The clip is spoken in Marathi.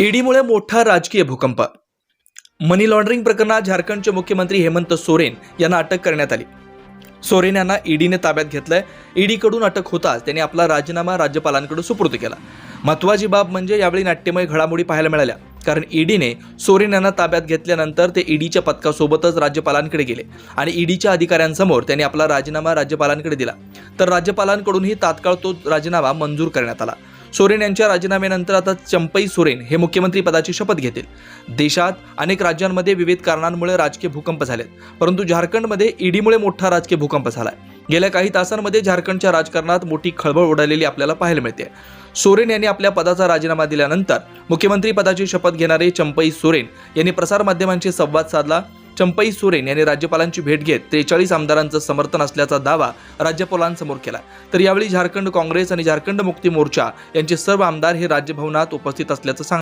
ईडीमुळे मोठा राजकीय भूकंप. मनी लॉन्ड्रिंग प्रकरणात झारखंडचे मुख्यमंत्री हेमंत सोरेन यांना अटक करण्यात आली. सोरेन यांना ईडीने ताब्यात घेतलंय. ईडीकडून अटक होताच त्यांनी आपला राजीनामा राज्यपालांकडून सुपूर्द केला. महत्वाची बाब म्हणजे यावेळी नाट्यमय घडामोडी पाहायला मिळाल्या. कारण ईडीने सोरेन यांना ताब्यात घेतल्यानंतर ते ईडीच्या पथकासोबतच राज्यपालांकडे गेले आणि ईडीच्या अधिकाऱ्यांसमोर त्यांनी आपला राजीनामा राज्यपालांकडे दिला. तर राज्यपालांकडूनही तात्काळ तो राजीनामा मंजूर करण्यात आला. सोरेन यांच्या राजीनाम्यानंतर आता चंपई सोरेन हे मुख्यमंत्री पदाची शपथ घेतील. देशात अनेक राज्यांमध्ये विविध कारणांमुळे राजकीय भूकंप झालेत. परंतु झारखंडमध्ये ईडीमुळे मोठा राजकीय भूकंप झालाय. गेल्या काही तासांमध्ये झारखंडच्या राजकारणात मोठी खळबळ उडालेली आपल्याला पाहायला मिळते. सोरेन यांनी आपल्या पदाचा राजीनामा दिल्यानंतर मुख्यमंत्री पदाची शपथ घेणारे चंपई सोरेन यांनी प्रसारमाध्यमांशी संवाद साधला. चंपई सोरेन यांनी राज्यपालांची भेट घेत त्रेचाळीस आमदारांचं समर्थन असल्याचा दावा राज्यपालांसमोर केला. तर यावेळी झारखंड काँग्रेस आणि झारखंड मुक्ती मोर्चा यांचे सर्व आमदार हे राज्यभवनात उपस्थित असल्याचं सांग